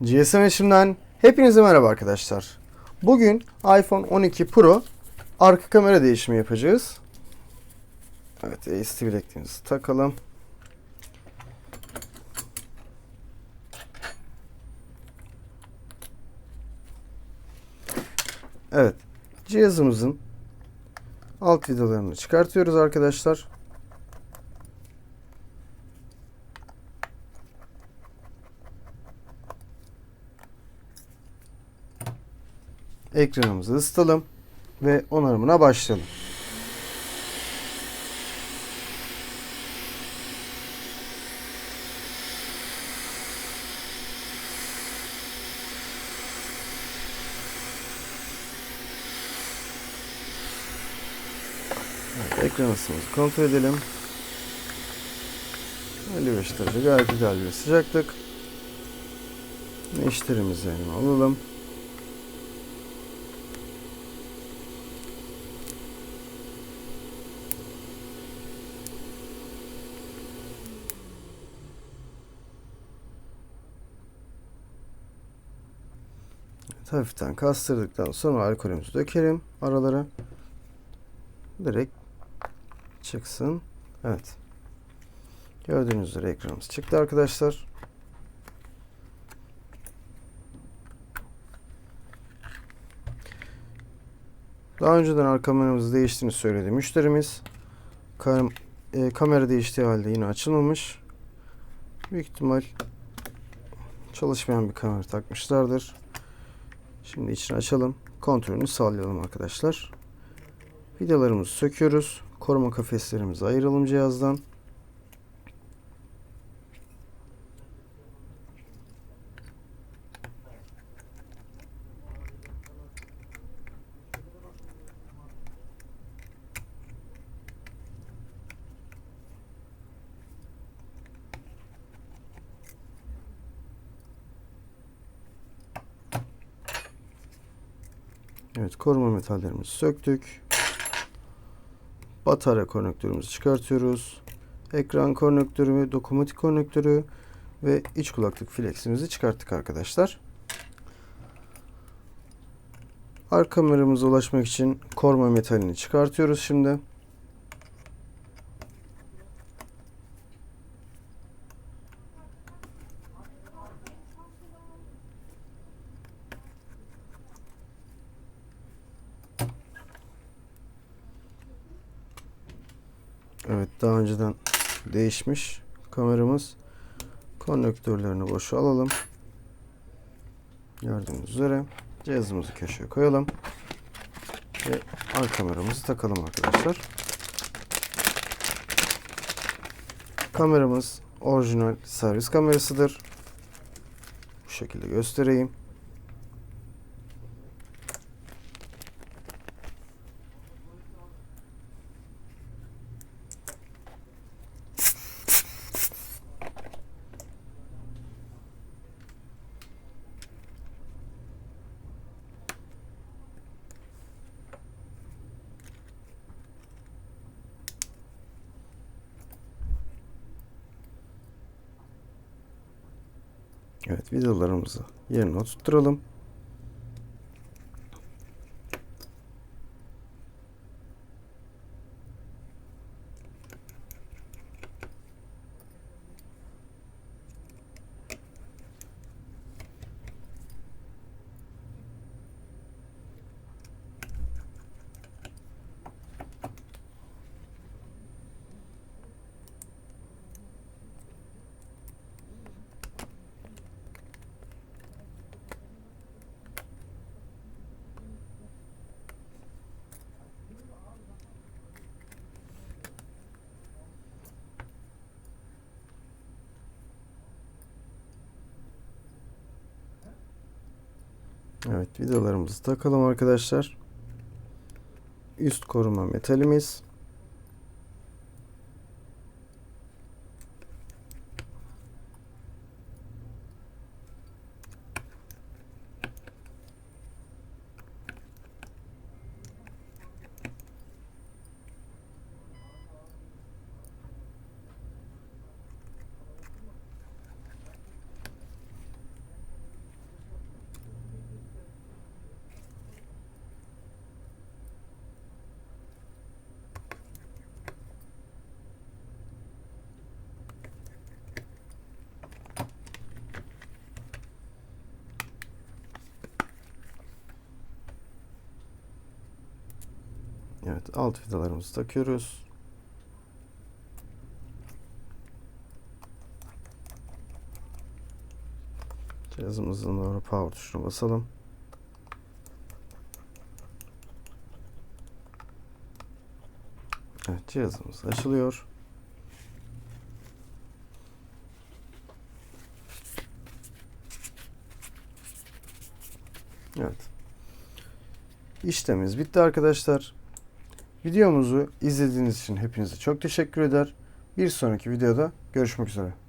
GSM Eşim'den hepinize merhaba arkadaşlar. Bugün iPhone 12 Pro arka kamera değişimi yapacağız. Evet, AST bilekliğimizi takalım. Evet, cihazımızın alt vidalarını çıkartıyoruz arkadaşlar. Ekranımızı ısıtalım ve onarımına başlayalım. Evet, ekran ısımızı kontrol edelim. 55 derece gayet güzel bir sıcaklık. Neşterimizi yanına alalım. Hafiften kastırdıktan sonra alkolümüzü dökelim aralara. Direkt çıksın. Evet. Gördüğünüz üzere ekranımız çıktı arkadaşlar. Daha önceden arka kameramızı değiştiğini söyledi müşterimiz. Kam e, kamera değiştiği halde yine açılmamış. Büyük ihtimal çalışmayan bir kamera takmışlardır. Şimdi içini açalım. Kontrolünü sağlayalım arkadaşlar. Vidalarımızı söküyoruz. Koruma kafeslerimizi ayıralım cihazdan. Evet koruma metallerimizi söktük. Batarya konnektörümüzü çıkartıyoruz. Ekran konnektörü, dokunmatik konnektörü ve iç kulaklık fleximizi çıkarttık arkadaşlar. Arka kameramıza ulaşmak için koruma metalini çıkartıyoruz şimdi. Evet daha önceden değişmiş kameramız. Konnektörlerini boşa alalım. Gördüğünüz üzere cihazımızı köşeye koyalım. Ve arka kameramızı takalım arkadaşlar. Kameramız orijinal servis kamerasıdır. Bu şekilde göstereyim. Evet vidalarımızı yerine oturtturalım. Evet vidalarımızı takalım arkadaşlar. Üst koruma metalimiz. Evet alt vidalarımızı takıyoruz. Cihazımızın doğru power tuşuna basalım. Evet cihazımız açılıyor. Evet. İşlemimiz bitti arkadaşlar. Videomuzu izlediğiniz için hepinize çok teşekkür eder. Bir sonraki videoda görüşmek üzere.